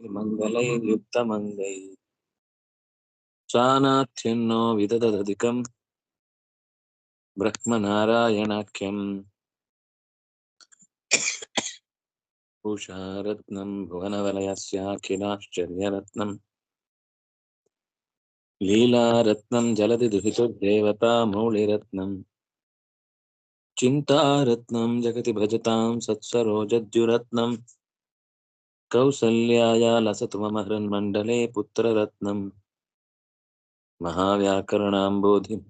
मङ्गलैर्युक्तमङ्गै सानाथ्यन्नो विदधदधिकम् ब्रह्मनारायणाख्यम्। उषारत्नम् भुवनवलयस्याखिलाश्चर्यरत्नम् लीलारत्नम् जलधि दुहितुर्देवता मौलिरत्नम्। चिन्तारत्नम् जगति भजताम् सत्सरोजद्युरत्नम्। कौसल्याया हृन्मण्डले पुत्ररत्नम् महाव्याकरणाम्बोधिम्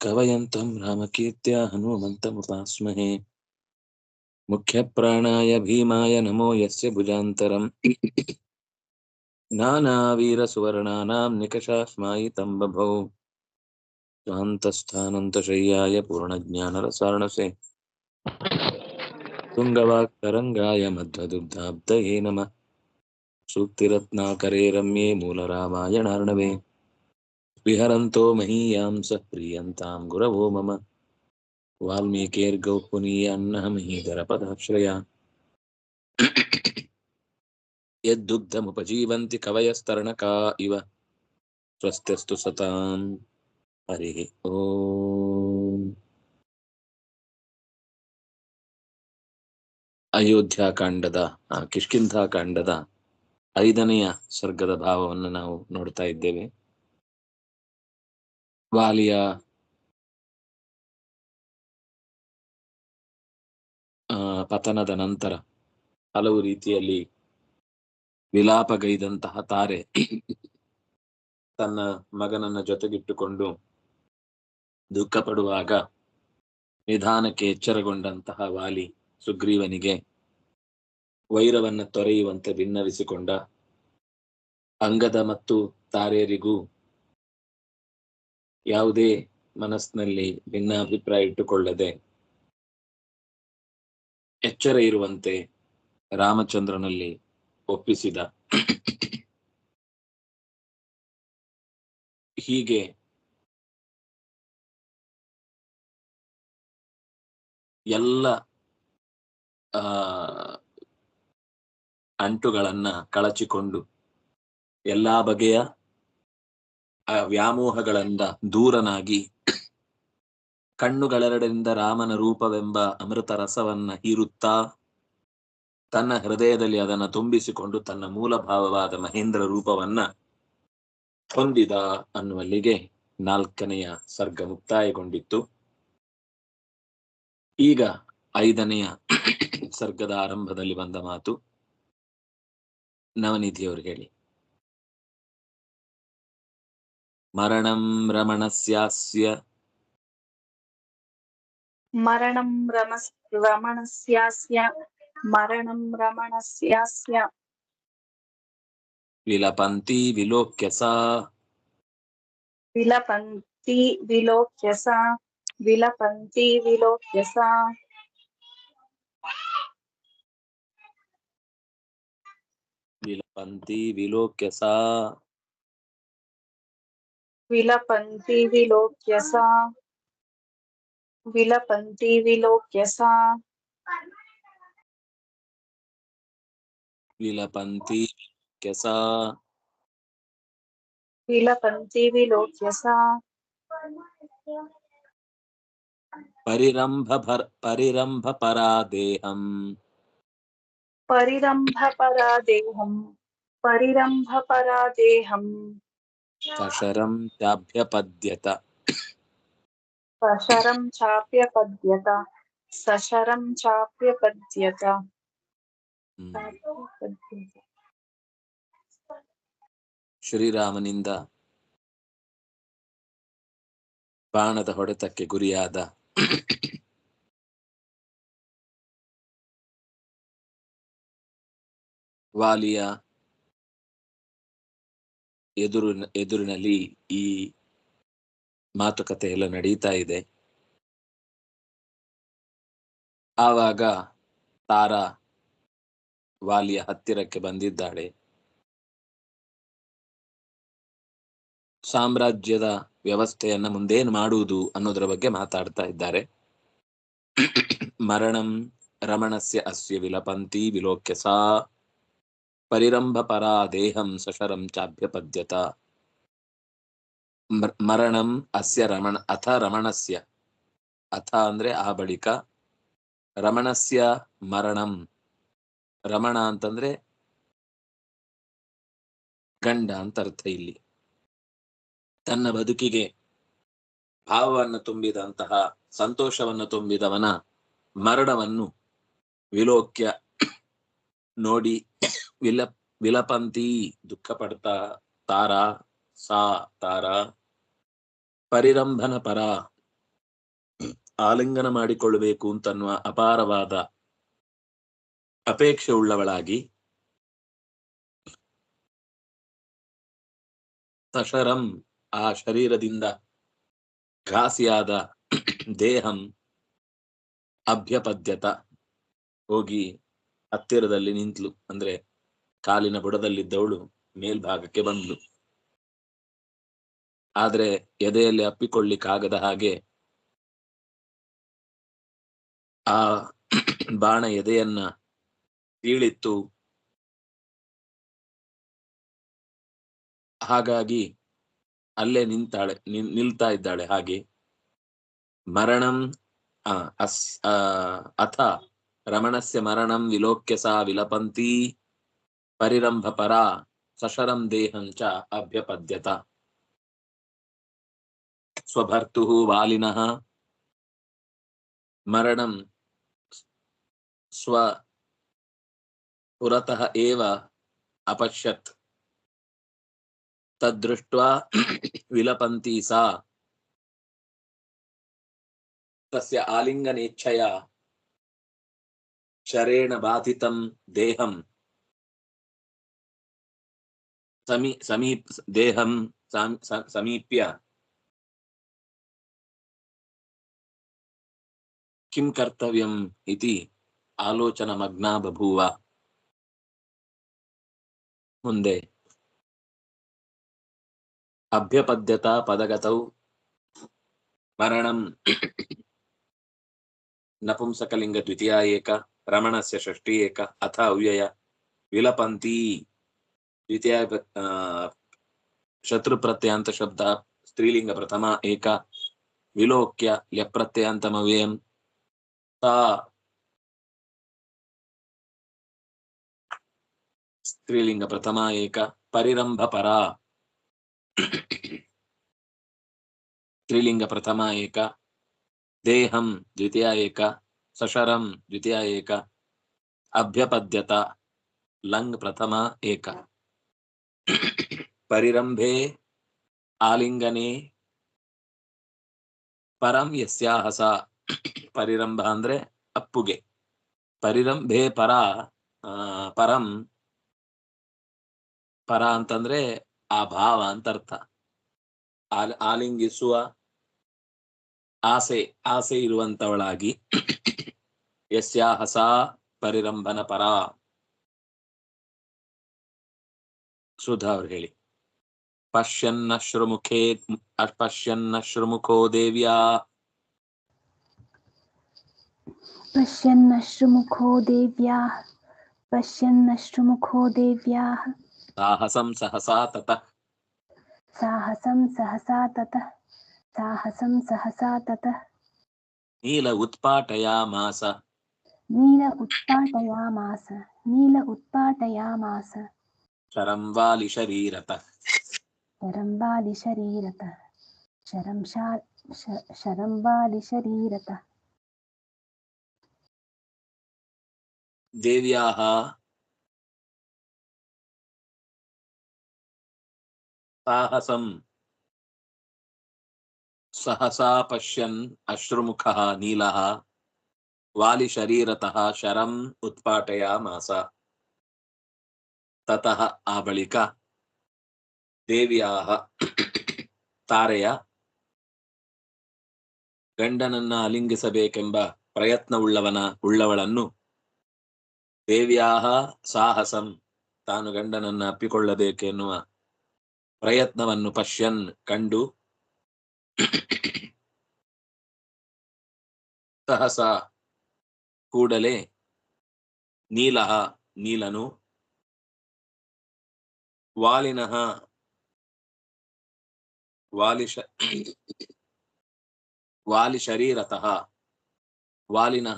कवयन्तम् रामकीर्त्या हनुमन्तमुपास्महे। मुख्यप्राणाय भीमाय नमो यस्य भुजान्तरम्। नानावीरसुवर्णानाम् निकषास्मायितम् बभौ स्वान्तस्थानन्तशय्याय पूर्णज्ञानरसार्णसे తుంగవాక్కరంగాయ మధ్వదుగ్ధాబ్దయే నమ. సూక్తిరత్నాకరే రమ్యే మూలరామాయణార్ణవే. విహరంతో మహీయాం స ప్రియంతాం గురవో మమ. వాల్మీకేర్గౌ పునీయాన్నహమహీధరపదాశ్రయా యద్దుగ్ధముపజీవంతి కవయస్తరణకా ఇవ. స్వస్తిస్తు సతాం. హరి ఓ. ಅಯೋಧ್ಯಾಕಾಂಡದ ಆ, ಕಿಷ್ಕಿಂಧಾಕಾಂಡದ ಐದನೆಯ ಸ್ವರ್ಗದ ಭಾವವನ್ನು ನಾವು ನೋಡ್ತಾ ಇದ್ದೇವೆ. ವಾಲಿಯ ಪತನದ ನಂತರ ಹಲವು ರೀತಿಯಲ್ಲಿ ವಿಲಾಪಗೈದಂತಹ ತಾರೆ ತನ್ನ ಮಗನನ್ನ ಜೊತೆಗಿಟ್ಟುಕೊಂಡು ದುಃಖ ಪಡುವಾಗ ನಿಧಾನಕ್ಕೆ ಎಚ್ಚರಗೊಂಡಂತಹ ವಾಲಿ ಸುಗ್ರೀವನಿಗೆ ವೈರವನ್ನ ತೊರೆಯುವಂತೆ ಭಿನ್ನವಿಸಿಕೊಂಡ ಅಂಗದ ಮತ್ತು ತಾರೆಯರಿಗೂ ಯಾವುದೇ ಮನಸ್ಸಿನಲ್ಲಿ ಭಿನ್ನಾಭಿಪ್ರಾಯ ಇಟ್ಟುಕೊಳ್ಳದೆ ಎಚ್ಚರ ಇರುವಂತೆ ರಾಮಚಂದ್ರನಲ್ಲಿ ಒಪ್ಪಿಸಿದ. ಹೀಗೆ ಎಲ್ಲ, ಆ ಅಂಟುಗಳನ್ನ ಕಳಚಿಕೊಂಡು ಎಲ್ಲಾ ಬಗೆಯ ವ್ಯಾಮೋಹಗಳಿಂದ ದೂರನಾಗಿ ಕಣ್ಣುಗಳೆರಡರಿಂದ ರಾಮನ ರೂಪವೆಂಬ ಅಮೃತ ರಸವನ್ನ ಹೀರುತ್ತಾ ತನ್ನ ಹೃದಯದಲ್ಲಿ ಅದನ್ನು ತುಂಬಿಸಿಕೊಂಡು ತನ್ನ ಮೂಲಭಾವವಾದ ಮಹೇಂದ್ರ ರೂಪವನ್ನ ಹೊಂದಿದ ಅನ್ನುವಲ್ಲಿಗೆ ನಾಲ್ಕನೆಯ ಸರ್ಗ ಮುಕ್ತಾಯಗೊಂಡಿತ್ತು. ಈಗ ಐದನೆಯ ಸರ್ಗದ ಆರಂಭದಲ್ಲಿ ಬಂದ ಮಾತು. ನವನಿಧಿ ಅವ್ರಿಗೆ ಹೇಳಿ ಮರಣಂ ರಮಣಸ್ಯಾಸ್ಯ మరణం రమ రమణస్యాస్య మరణం రమణస్యాస్య విలపంతి విలోక్యస విలపంతి విలోక్యస విలపంతి విలోక్యస विलपन्ति विलोक्य सा विलपन्ति विलोक्य सा विलपन्ति विलोक्य सा विलपन्ति विलोक्य सा विलपन्ति विलोक्य सा परिरंभ परिरंभ परा देहम परिरंभ परा देहम परिरम्भपरादेहम् ಸಶರಂ ಚಾಭ್ಯಪದ್ಯತ सशरं चाप्यपद्यत सशरं चाप्यपद्यत ಹ್ಮ್. चाप्यपद्यत ಶ್ರೀರಾಮನಿಂದ ಬಾಣದ ಹೊಡೆತಕ್ಕೆ ಗುರಿಯಾದ ವಾಲಿಯ ಎದುರು, ಎದುರಿನಲ್ಲಿ ಈ ಮಾತುಕತೆ ಎಲ್ಲ ನಡೀತಾ ಇದೆ. ಆವಾಗ ತಾರಾ ವಾಲಿಯ ಹತ್ತಿರಕ್ಕೆ ಬಂದಿದ್ದಾಳೆ. ಸಾಮ್ರಾಜ್ಯದ ವ್ಯವಸ್ಥೆಯನ್ನ ಮುಂದೇನು ಮಾಡುವುದು ಅನ್ನೋದರ ಬಗ್ಗೆ ಮಾತಾಡ್ತಾ ಇದ್ದಾರೆ. ಮರಣಂ ರಮಣಸ್ಯ ಅಸ್ಯ ವಿಲಪಂತಿ ವಿಲೋಕ್ಯ ಸಾ ಪರಿರಂಭ ಪರಾ ದೇಹಂ ಸಶರಂ ಚಾಭ್ಯಪದ್ಯತ. ಮರ್- ಮರಣಂ ಅಸ್ಯ ರಮಣ, ಅಥ ರಮಣಸ್ಯ. ಅಥ ಅಂದ್ರೆ ಆ ಬಳಿಕ. ರಮಣಸ್ಯ ಮರಣಂ. ರಮಣ ಅಂತಂದ್ರೆ ಗಂಡ ಅಂತ ಅರ್ಥ ಇಲ್ಲಿ. ತನ್ನ ಬದುಕಿಗೆ ಭಾವವನ್ನು ತುಂಬಿದಂತಹ, ಸಂತೋಷವನ್ನು ತುಂಬಿದವನ ಮರಣವನ್ನು ವಿಲೋಕ್ಯ ನೋಡಿ ವಿಲ ವಿಲಪಂತಿ ದುಃಖ ಪಡ್ತಾ ತಾರ, ಸಾ, ತಾರ ಪರಿರಂಭನ ಪರ ಆಲಿಂಗನ ಮಾಡಿಕೊಳ್ಳಬೇಕು ಅಂತನ್ನುವ ಅಪಾರವಾದ ಅಪೇಕ್ಷೆ ಉಳ್ಳವಳಾಗಿ ತಶರಂ ಆ ಶರೀರದಿಂದ ಘಾಸಿಯಾದ ದೇಹಂ ಅಭ್ಯಪದ್ಯತ, ಹೋಗಿ ಹತ್ತಿರದಲ್ಲಿ ನಿಂತ್ಲು. ಅಂದ್ರೆ ಕಾಲಿನ ಬುಡದಲ್ಲಿದ್ದವಳು ಮೇಲ್ಭಾಗಕ್ಕೆ ಬಂದ್ಲು. ಆದ್ರೆ ಎದೆಯಲ್ಲಿ ಅಪ್ಪಿಕೊಳ್ಳಿಕ್ಕಾಗದ ಹಾಗೆ ಆ ಬಾಣ ಎದೆಯನ್ನ ಸೀಳಿತ್ತು ಹಾಗಾಗಿ ಅಲ್ಲೇ ನಿಂತಾಳೆ ನಿಲ್- ನಿಲ್ತಾ ಇದ್ದಾಳೆ ಹಾಗೆ. ಮರಣಂ ಅಥ रमण्स मरण विलोक्य सा विलपन्ती। परिरम्भपरा सशरं देहं च अभ्यपद्यत। स्वभर्तुः वालिनः। मरणं स्व पुरतः एव अपश्यत्। तद्दृष्ट्वा विलपन्ती सा। तस्य आलिङ्गनेच्छया క్షరేణ బాధితం దేహం సమీ సమీప్ దేహం సమీప్య కిం కర్తవ్యం ఇది ఆలోచన మగ్నా బూవ ముందే అభ్యపద్యత పదగత మరణం నపుంసకలింగ ద్వితీయ ఏక रमण से षष्ठी एक अथ अव्यय। विलपंती द्वितीय शत्रु विलपन्ती शब्द स्त्रीलिंग प्रथमा एक। विलोक्य ल्यप्रत्ययान्तमव्ययं ता स्त्रीलिंग प्रथमा एक। परिरंभ परा स्त्रीलिंग प्रथमा एक। देहम द्वितीय एका। ಪ್ರಥಮ ಏಕ ಪರಿರಂಭ ಪರ ಸ್ತ್ರೀಲಿಂಗ ಪ್ರಥಮ ಏಕ ದೇಹಂ ದ್ವಿತೀಯ ಏಕ ಸಶರಂ ದ್ವಿತೀಯ ಏಕ ಅಭ್ಯಪದ್ಯತ ಲಂಗ್ ಪ್ರಥಮ ಏಕ ಪರಿರಂಭೆ ಆಲಿಂಗನೆ ಪರಂ ಯಸ್ಯಾಹ ಸ ಪರಿರಂಭ ಅಂದ್ರೆ ಅಪ್ಪುಗೆ ಪರಿರಂಭೆ ಪರ ಆ, ಪರಂ ಪರ ಅಂತಂದ್ರೆ ಆ ಭಾವ ಅಂತ ಅರ್ಥ ಆಲ್- ಆಲಿಂಗಿಸುವ ಆಸೆ ಆಸೆ ಇರುವಂತವಳಾಗಿ ಯಸ್ಯಾಹ ಸಾ ಪರಿರಂಭನ ಪರ ಸುಧಾ ಅವ್ರು ಹೇಳಿ ಪಶ್ಯನ್ನಶ್ರುಮುಖೇ ಪಶ್ಯನ್ನಶ್ರುಮುಖೋ ದೇವ್ಯಾ पश्यन्नश्रुमुखो देव्याः पश्यन्नश्रुमुखो देव्याः ಸಾಹಸಂ ಸಹಸಾ ತತಃ साहसं सहसा ततः साहसं सहसा ततः ನೀಲ ಉತ್ಪಾಟಯಾಮಾಸ నీల ఉత్పాటయామాస నీల ఉత్పాటయామాస శరం వాలి శరీరత. శరం వాలి శరీరత శరం శరం వాలి శరీరత. దేవ్యాః సాహసం. సహసా పశ్యన్ అశ్రుముఖ నీలः. ನೀಲಃ ವಾಲಿಶರೀರತಃ ಶರಂ ಉತ್ಪಾಟಯಾಮಾಸ. ತತಃ ಆ ಬಳಿಕ ದೇವಿಯ ತಾರೆಯ ಗಂಡನನ್ನ ಅಲಿಂಗಿಸಬೇಕೆಂಬ ಪ್ರಯತ್ನವುಳ್ಳವನ, ಉಳ್ಳವಳನ್ನು ದೇವ್ಯಾಹ ಸಾಹಸಂ, ತಾನು ಗಂಡನನ್ನ ಅಪ್ಪಿಕೊಳ್ಳಬೇಕೆನ್ನುವ ಪ್ರಯತ್ನವನ್ನು ಪಶ್ಯನ್ ಕಂಡು ಸಹಸ కూడలే నీల నీలను వాలిన వాలిష వాలి శరీరత వాలిన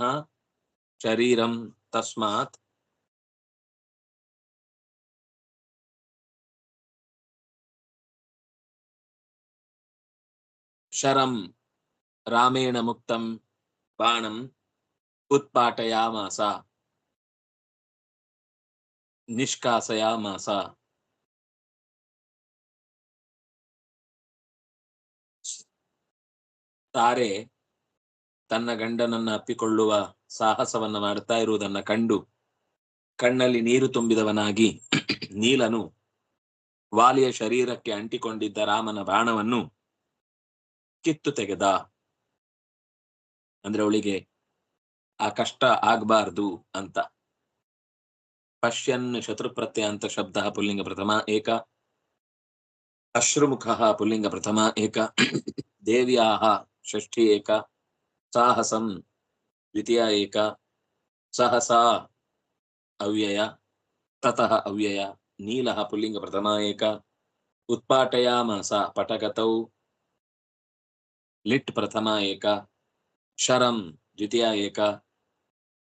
శరీరం తస్మాత్ శరం రామేణ ముక్తం బాణం ಉತ್ಪಾಟಯಾಮಾಸ. ನಿಷ್ಕಾಸಯಾಮಾಸ. ತಾರೆ ತನ್ನ ಗಂಡನನ್ನ ಅಪ್ಪಿಕೊಳ್ಳುವ ಸಾಹಸವನ್ನ ಮಾಡ್ತಾ ಇರುವುದನ್ನ ಕಂಡು ಕಣ್ಣಲ್ಲಿ ನೀರು ತುಂಬಿದವನಾಗಿ ನೀಲನು ವಾಲಿಯ ಶರೀರಕ್ಕೆ ಅಂಟಿಕೊಂಡಿದ್ದ ರಾಮನ ಬಾಣವನ್ನು ಕಿತ್ತು ತೆಗೆದ. ಅಂದ್ರೆ ಅವಳಿಗೆ ಆ ಕಷ್ಟ ಆಗ್ಬಾರ್ದು ಅಂತ. ಪಶ್ಯನ್ ಶತ್ರುಪ್ರತ್ಯ ಅಂತ ಶಬ್ದ ಪುಲ್ಲಿಂಗ ಪ್ರಥಮ ಏಕ. ಅಶ್ರುಮುಖ ಪುಲ್ಲಿಂಗ ಪ್ರಥಮ ಏಕ. ದೇವ್ಯಾ ಷಷ್ಠಿ ಏಕ. ಸಾಹಸಂ ದ್ವಿತೀಯ ಏಕ. ಸಹಸಾ ಅವ್ಯಯ. ತತಃ ಅವ್ಯಯ. ನೀಲಃ ಪುಲ್ಲಿಂಗ ಪ್ರಥಮ ಏಕ. ಉತ್ಪಾಟಯಾಮಾಸ ಪಟಗತೌ. ಲಿಟ್ ಪ್ರಥಮ ಏಕ. ಶರಂ ದ್ವಿತೀಯ ಏಕ.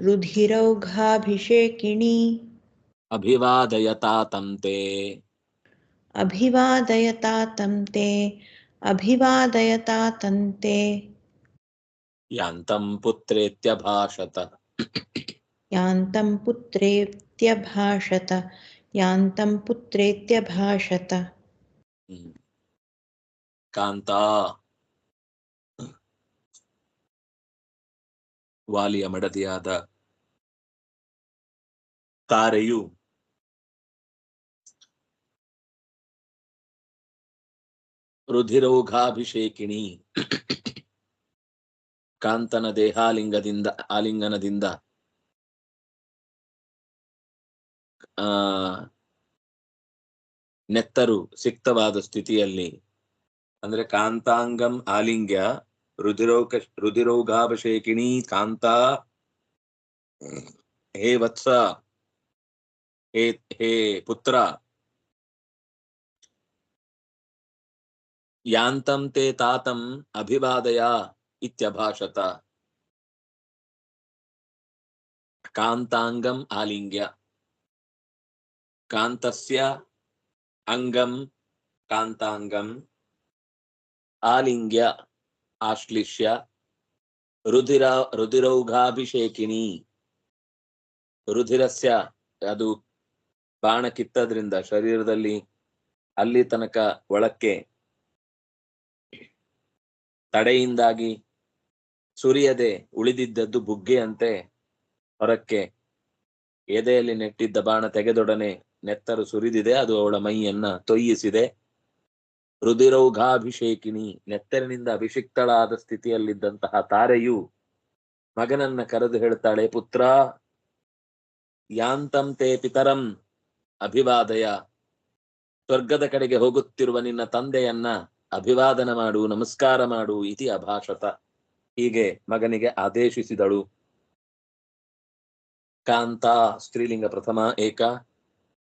रुधिरौघाभिषेकिणी। अभिवादयता तं ते। अभिवादयता तं ते। अभिवादयता तं ते। यान्तं पुत्रेत्यभाषत। यान्तं पुत्रेत्यभाषत। यान्तं पुत्रेत्यभाषत। कान्ता। ವಾಲಿಯ ಮಡದಿಯಾದ ತಾರೆಯು ರುಧಿರೋಗಾಭಿಷೇಕಿಣಿ ಕಾಂತನ ದೇಹಾಲಿಂಗದಿಂದ ಆಲಿಂಗನದಿಂದ ಆ ನೆತ್ತರು ಸಿಕ್ತವಾದ ಸ್ಥಿತಿಯಲ್ಲಿ ಅಂದ್ರೆ ಕಾಂತಾಂಗಂ ಆಲಿಂಗ್ಯ रुधिरोक रुधिरोगाभिषेकिणी कांता हे वत्स। हे हे पुत्र। यांतम ते तातम अभिवादया इत्यभाषत। कांतांगम आलिंग्य कांतस्य अंगम कांतांगम आलिंग्या ಆಶ್ಲಿಷ್ಯ ರುಧಿರ ರುಧಿರೌಘಾಭಿಷೇಕಿನಿ ರುಧಿರಸ್ಯ, ಅದು ಬಾಣ ಕಿತ್ತದ್ರಿಂದ ಶರೀರದಲ್ಲಿ ಅಲ್ಲಿ ತನಕ ಒಳಕ್ಕೆ ತಡೆಯಿಂದಾಗಿ ಸುರಿಯದೆ ಉಳಿದಿದ್ದದ್ದು ಬುಗ್ಗೆಯಂತೆ ಹೊರಕ್ಕೆ ಎದೆಯಲ್ಲಿ ನೆಟ್ಟಿದ್ದ ಬಾಣ ತೆಗೆದೊಡನೆ ನೆತ್ತರು ಸುರಿದಿದೆ, ಅದು ಅವಳ ಮೈಯನ್ನ ತೊಯ್ಯಿಸಿದೆ. ರುಧಿರೌಘಾಭಿಷೇಕಿನಿ, ನೆತ್ತರಿನಿಂದ ಅಭಿಷಿಕ್ತಳಾದ ಸ್ಥಿತಿಯಲ್ಲಿದ್ದಂತಹ ತಾರೆಯು ಮಗನನ್ನ ಕರೆದು ಹೇಳ್ತಾಳೆ, ಪುತ್ರ, ಯಾಂತಂ ತೇ ಪಿತರಂ, ಅಭಿವಾದಯ. ಸ್ವರ್ಗದ ಕಡೆಗೆ ಹೋಗುತ್ತಿರುವ ನಿನ್ನ ತಂದೆಯನ್ನ ಅಭಿವಾದನ ಮಾಡು, ನಮಸ್ಕಾರ ಮಾಡು, ಇತಿ ಅಭಾಷತ. ಹೀಗೆ ಮಗನಿಗೆ ಆದೇಶಿಸಿದಳು. ಕಾಂತ, ಸ್ತ್ರೀಲಿಂಗ ಪ್ರಥಮ ಏಕ.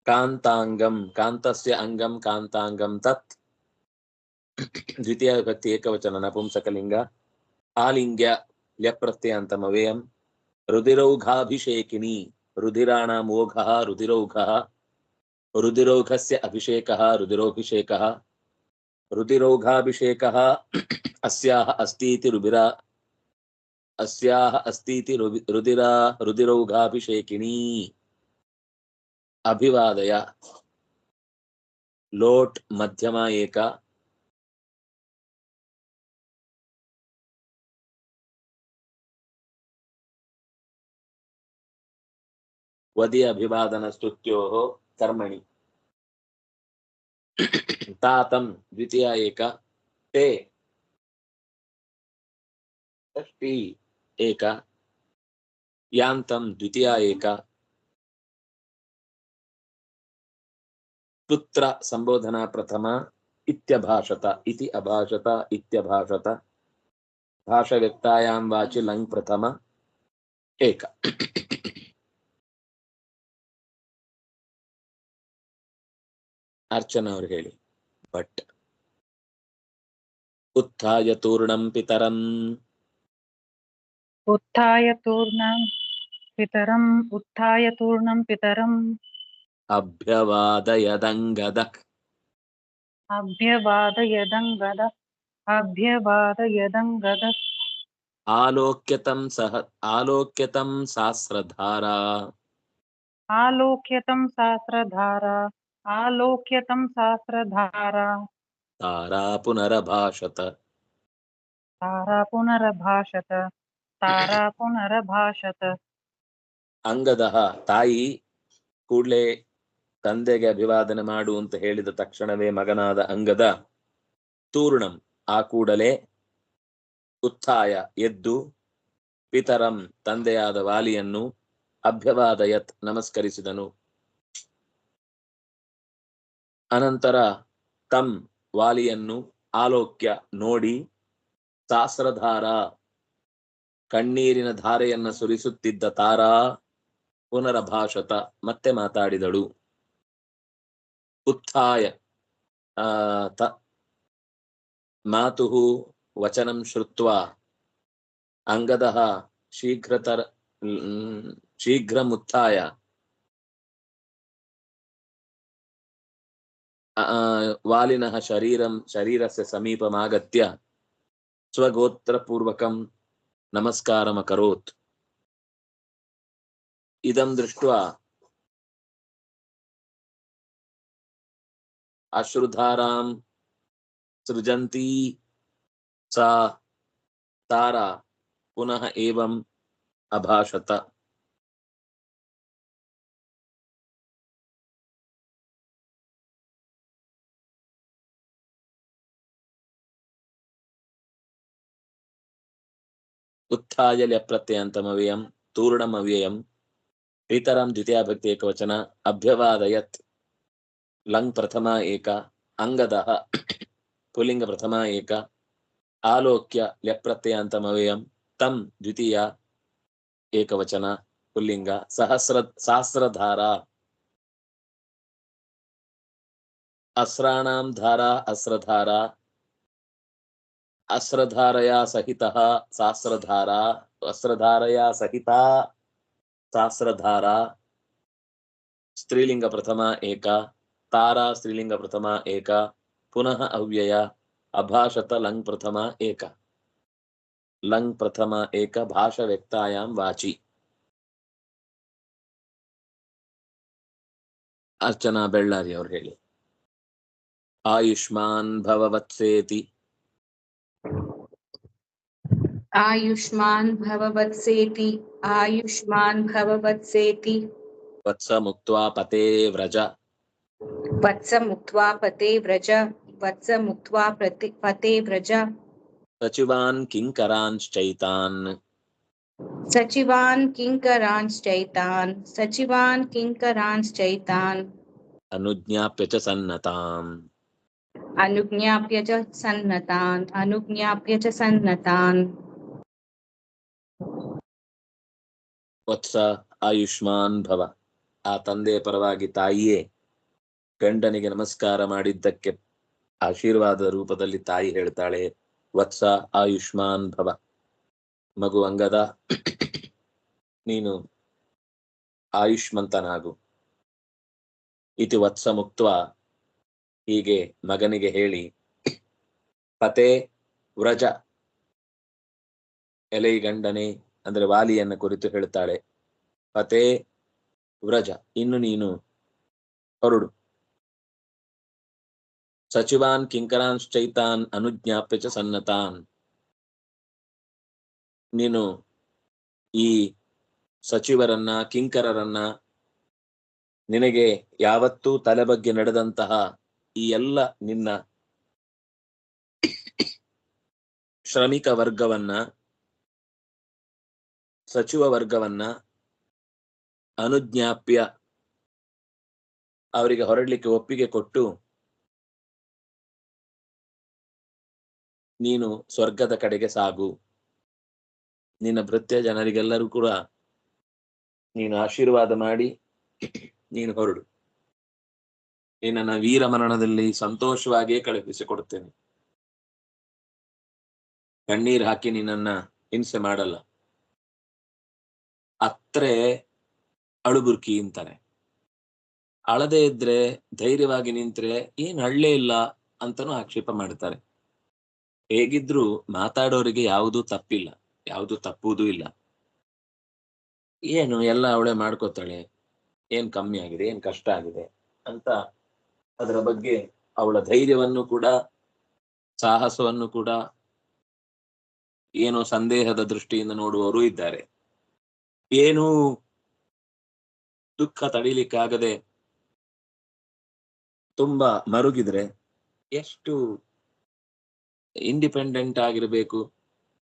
ಕಾಂತಾಂಗಂ, ಕಾಂತಸ್ಯ ಅಂಗಂ, ಕಾಂತಾಂಗಂ ತತ್. ద్వితీయ విభక్తి ఏకవచన నపుంసకలింగ ఆలింగ్య ల్యప్రత్యయాంతమవ్యయం రుధిరౌఘాభిషేకిని రుధిరాణమోఘ రుధిరౌఘ రుధిరౌఘస్య అభిషేక రుధిరోభిషేక రుధిరౌఘాభిషేక అస్యాహ అస్తితి రుభిరా అస్యాహ అస్తితి రుధిరా రుధిరౌఘాభిషేకిని అభివాదయ లోట్ మధ్యమా ఏక वदी अभिवादन स्तुत्यो कर्मणि। तातम द्वितीय एक, ते। षष्टी एक यांतम द्वितीय एक। पुत्र संबोधना प्रथमा, इत्यभाषत, इति अभाषत, इत्यभाषत। भाषव्यक्तायां वाचि लङ् प्रथम, एक। अर्चना ಅವ್ರು ಹೇಳಿ ಬಟ್ उत्थाय तूर्णं पितरम् उत्थाय तूर्णं पितरम् उत्थाय तूर्णं पितरम् अभ्यवादयदङ्गदक् अभ्यवादयदङ्गद अभ्यवादयदङ्गद आलोक्यतं सह आलोक्यतं सहस्रधारा आलोक्यतं सहस्रधारा आलोक्यतं सहस्रधारा तारा पुनरभाषत तारा पुनरभाषत तारा पुनरभाषत ಅಂಗದಹ ತಾಯಿ ಕೂಡ್ಲೆ ತಂದೆಗೆ ಅಭಿವಾದನೆ ಮಾಡು ಅಂತ ಹೇಳಿದ ತಕ್ಷಣವೇ ಮಗನಾದ ಅಂಗದ ತೂರ್ಣಂ ಆ ಕೂಡಲೇ ಉತ್ಥಾಯ ಎದ್ದು ಪಿತರಂ ತಂದೆಯಾದ ವಾಲಿಯನ್ನು ಅಭ್ಯವಾದಯತ್ ನಮಸ್ಕರಿಸಿದನು ಅನಂತರ ತಂ ವಾಲಿಯನ್ನು ಆಲೋಕ್ಯ ನೋಡಿ ಸಹಸ್ರಧಾರ ಕಣ್ಣೀರಿನ ಧಾರೆಯನ್ನ ಸುರಿಸುತ್ತಿದ್ದ ತಾರಾ ಪುನರಭಾಷತ ಮತ್ತೆ ಮಾತಾಡಿದಳು. ಉತ್ಥಾಯ ತ ಮಾತು ವಚನಂ ಶ್ರುತ್ವಾ ಅಂಗದ ಶೀಘ್ರತರ ಶೀಘ್ರ ಶೀಘ್ರಮುತ್ಥಾಯ. वालिनः शरीरं, शरीरस्य समीपम् आगत्य स्वगोत्रपूर्वकं नमस्कारम् अकरोत् इदं दृष्ट्वा अश्रुधारां सृजन्ती सा तारा पुनः एवम् अभाषत। उत्थाय ल्यप्रत्ययन्तमव्ययं तूर्णमव्ययं। पितरं द्वितीया भक्ति एकवचन, अभ्यवादयत्। लङ् प्रथमा एक, अङ्गदः। पुल्लिङ्ग प्रथमा एक, आलोक्य ल्यप्रत्ययान्तमव्ययं तं द्वितीया एकवचन, पुल्लिङ्ग, सहस्र, सहस्रधारा। अस्राणां धारा, अस्रधारा। अस्रधारया सहितः सहस्रधारा अस्रधारया सहिता सहस्रधारा स्त्रीलिङ्ग प्रथमा एक तारा स्त्रीलिङ्ग प्रथमा एक पुनः अव्यय अभाषत लङ् प्रथमा एक लङ् प्रथमा एक भाषव्यक्तायां वाचि अर्चना ಬೆಳ್ಳಾರಿ ಅವ್ರು ಹೇಳಿ ಆಯುಷ್ಮಾನ್ ಭವವತ್ಸೇತಿ आयुष्मान् भववत्सेति आयुष्मान् भववत्सेति। वत्स मुक्त्वा पते व्रज। वत्समुक्त्वा पते व्रज वत्समुक्त्वा पते व्रज। सचिवान् किङ्करांश्चैतान् सचिवान् किङ्करांश्चैतान् सचिवान् किङ्करांश्चैतान् अनुज्ञाप्य च सन्नताम्। अनुज्ञाप्य च सन्नतान्। अनुज्ञाप्य च सन्नतान्। ವತ್ಸ ಆಯುಷ್ಮಾನ್ ಭವ. ಆ ತಂದೆ ಪರವಾಗಿ ತಾಯಿಯೇ ಗಂಡನಿಗೆ ನಮಸ್ಕಾರ ಮಾಡಿದ್ದಕ್ಕೆ ಆಶೀರ್ವಾದ ರೂಪದಲ್ಲಿ ತಾಯಿ ಹೇಳ್ತಾಳೆ, ವತ್ಸ ಆಯುಷ್ಮಾನ್ ಭವ. ಮಗು ಅಂಗದ, ನೀನು ಆಯುಷ್ಮಂತನಾಗು. ಇತಿ ವತ್ಸ ಮುಕ್ತ್ವ. ಹೀಗೆ ಮಗನಿಗೆ ಹೇಳಿ, ಪತೆ ವ್ರಜ ಎಲೈ ಗಂಡನೆ ಅಂದ್ರೆ ವಾಲಿಯನ್ನ ಕುರಿತು ಹೇಳ್ತಾಳೆ, ಪತೇ ವ್ರಜ, ಇನ್ನು ನೀನು ಹೊರಡು ಸಚಿವಾನ್ ಕಿಂಕರಾಂಶ್ಚೈತಾನ್ ಅನುಜ್ಞಾಪ್ಯ ಚ ಸನ್ನತಾನ್. ನೀನು ಈ ಸಚಿವರನ್ನ, ಕಿಂಕರರನ್ನ ನಿನಗೆ ಯಾವತ್ತೂ ತಲೆ ಬಗ್ಗೆ ನಡೆದಂತಹ ಈ ಎಲ್ಲ ನಿನ್ನ ಶ್ರಮಿಕ ವರ್ಗವನ್ನ ಸಚಿವ ವರ್ಗವನ್ನ ಅನುಜ್ಞಾಪ್ಯ ಅವರಿಗೆ ಹೊರಡ್ಲಿಕ್ಕೆ ಒಪ್ಪಿಗೆ ಕೊಟ್ಟು ನೀನು ಸ್ವರ್ಗದ ಕಡೆಗೆ ಸಾಗು. ನಿನ್ನ ಭೃತ್ಯ ಜನರಿಗೆಲ್ಲರೂ ಕೂಡ ನೀನು ಆಶೀರ್ವಾದ ಮಾಡಿ ನೀನು ಹೊರಡು. ನಿನ್ನ ವೀರ ಮರಣದಲ್ಲಿ ಸಂತೋಷವಾಗಿಯೇ ಕಳುಹಿಸಿಕೊಡುತ್ತೇನೆ. ಕಣ್ಣೀರ್ ಹಾಕಿ ನಿನ್ನನ್ನ ಹಿಂಸೆ ಮಾಡಲ್ಲ. ಅತ್ರೆ ಅಳುಬುರ್ಕಿ ಅಂತಾನೆ. ಅಳದೆ ಇದ್ರೆ ಧೈರ್ಯವಾಗಿ ನಿಂತ್ರೆ ಏನ್ ಹಳ್ಳೆ ಇಲ್ಲ ಅಂತಾನು ಆಕ್ಷೇಪ ಮಾಡ್ತಾರೆ. ಹೇಗಿದ್ರು ಮಾತಾಡೋರಿಗೆ ಯಾವುದೂ ತಪ್ಪಿಲ್ಲ, ಯಾವುದು ತಪ್ಪುವುದೂ ಇಲ್ಲ. ಏನು ಎಲ್ಲ ಅವಳೆ ಮಾಡ್ಕೋತಾಳೆ, ಏನ್ ಕಮ್ಮಿ ಆಗಿದೆ, ಏನ್ ಕಷ್ಟ ಆಗಿದೆ ಅಂತ ಅದರ ಬಗ್ಗೆ ಅವಳ ಧೈರ್ಯವನ್ನು ಕೂಡ, ಸಾಹಸವನ್ನು ಕೂಡ, ಏನೋ ಸಂದೇಹದ ದೃಷ್ಟಿಯಿಂದ ನೋಡುವವರು ಇದ್ದಾರೆ. ಏನೂ ದುಃಖ ತಡೀಲಿಕ್ಕಾಗದೆ ತುಂಬಾ ಮರುಗಿದ್ರೆ ಎಷ್ಟು ಇಂಡಿಪೆಂಡೆಂಟ್ ಆಗಿರ್ಬೇಕು.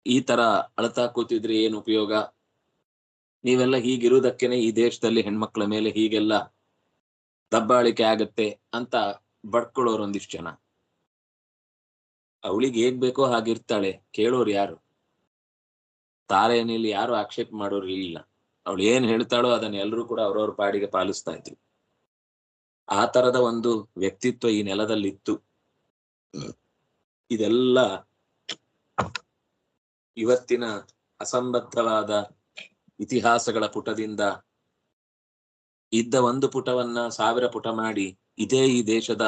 ಈ ತರ ಅಳತಾ ಕೂತಿದ್ರೆ ಏನು ಉಪಯೋಗ? ನೀವೆಲ್ಲ ಹೀಗಿರುವುದಕ್ಕೇನೆ ಈ ದೇಶದಲ್ಲಿ ಹೆಣ್ಮಕ್ಳ ಮೇಲೆ ಹೀಗೆಲ್ಲ ದಬ್ಬಾಳಿಕೆ ಆಗತ್ತೆ ಅಂತ ಬಡ್ಕೊಳ್ಳೋರು ಒಂದಿಷ್ಟು ಜನ. ಅವಳಿಗೆ ಹೇಗ್ ಬೇಕೋ ಹಾಗಿರ್ತಾಳೆ, ಕೇಳೋರು ಯಾರು? ತಾರೇನಿಲ್ಲಿ ಯಾರು ಆಕ್ಷೇಪ ಮಾಡೋರು ಇಲ್ಲ. ಅವಳು ಏನ್ ಹೇಳ್ತಾಳೋ ಅದನ್ನ ಎಲ್ಲರೂ ಕೂಡ ಅವ್ರವ್ರ ಪಾಡಿಗೆ ಪಾಲಿಸ್ತಾ ಇದ್ರು. ಆ ತರದ ಒಂದು ವ್ಯಕ್ತಿತ್ವ ಈ ನೆಲದಲ್ಲಿತ್ತು. ಇದೆಲ್ಲ ಇವತ್ತಿನ ಅಸಂಬದ್ಧವಾದ ಇತಿಹಾಸಗಳ ಪುಟದಿಂದ ಇದ್ದ ಒಂದು ಪುಟವನ್ನ ಸಾವಿರ ಪುಟ ಮಾಡಿ ಇದೇ ಈ ದೇಶದ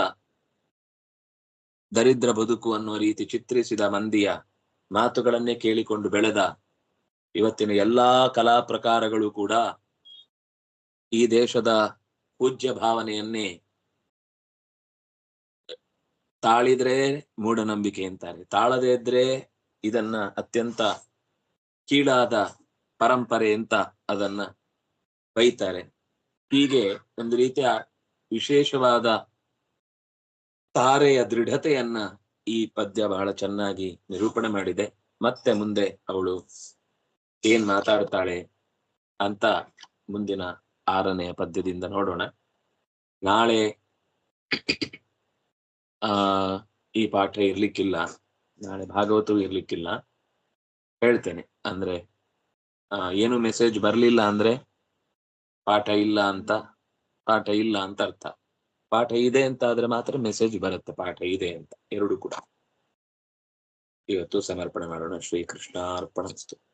ದರಿದ್ರ ಬದುಕು ಅನ್ನೋ ರೀತಿ ಚಿತ್ರಿಸಿದ ಮಂದಿಯ ಮಾತುಗಳನ್ನೇ ಕೇಳಿಕೊಂಡು ಬೆಳೆದ ಇವತ್ತಿನ ಎಲ್ಲಾ ಕಲಾ ಪ್ರಕಾರಗಳು ಕೂಡ ಈ ದೇಶದ ಪೂಜ್ಯ ಭಾವನೆಯನ್ನೇ ತಾಳಿದ್ರೆ ಮೂಢನಂಬಿಕೆ ಅಂತಾರೆ. ತಾಳದೇ ಇದ್ರೆ ಇದನ್ನ ಅತ್ಯಂತ ಕೀಳಾದ ಪರಂಪರೆ ಅಂತ ಅದನ್ನ ಬೈತಾರೆ. ಹೀಗೆ ಒಂದು ರೀತಿಯ ವಿಶೇಷವಾದ ತಾರೆಯ ದೃಢತೆಯನ್ನ ಈ ಪದ್ಯ ಬಹಳ ಚೆನ್ನಾಗಿ ನಿರೂಪಣೆ ಮಾಡಿದೆ. ಮತ್ತೆ ಮುಂದೆ ಅವಳು ಏನ್ ಮಾತಾಡ್ತಾಳೆ ಅಂತ ಮುಂದಿನ ಆರನೆಯ ಪದ್ಯದಿಂದ ನೋಡೋಣ. ನಾಳೆ, ಆ, ಈ ಪಾಠ ಇರ್ಲಿಕ್ಕಿಲ್ಲ. ನಾಳೆ ಭಾಗವತವೂ ಇರ್ಲಿಕ್ಕಿಲ್ಲ. ಹೇಳ್ತೇನೆ. ಅಂದ್ರೆ, ಆ, ಏನು ಮೆಸೇಜ್ ಬರ್ಲಿಲ್ಲ ಅಂದ್ರೆ ಪಾಠ ಇಲ್ಲ ಅಂತ, ಪಾಠ ಇಲ್ಲ ಅಂತ ಅರ್ಥ. ಪಾಠ ಇದೆ ಅಂತ ಆದ್ರೆ ಮಾತ್ರ ಮೆಸೇಜ್ ಬರುತ್ತೆ. ಪಾಠ ಇದೆ ಅಂತ. ಎರಡು ಕೂಡ. ಇವತ್ತು ಸಮರ್ಪಣೆ ಮಾಡೋಣ. ಶ್ರೀಕೃಷ್ಣ ಅರ್ಪಣಿಸ್ತು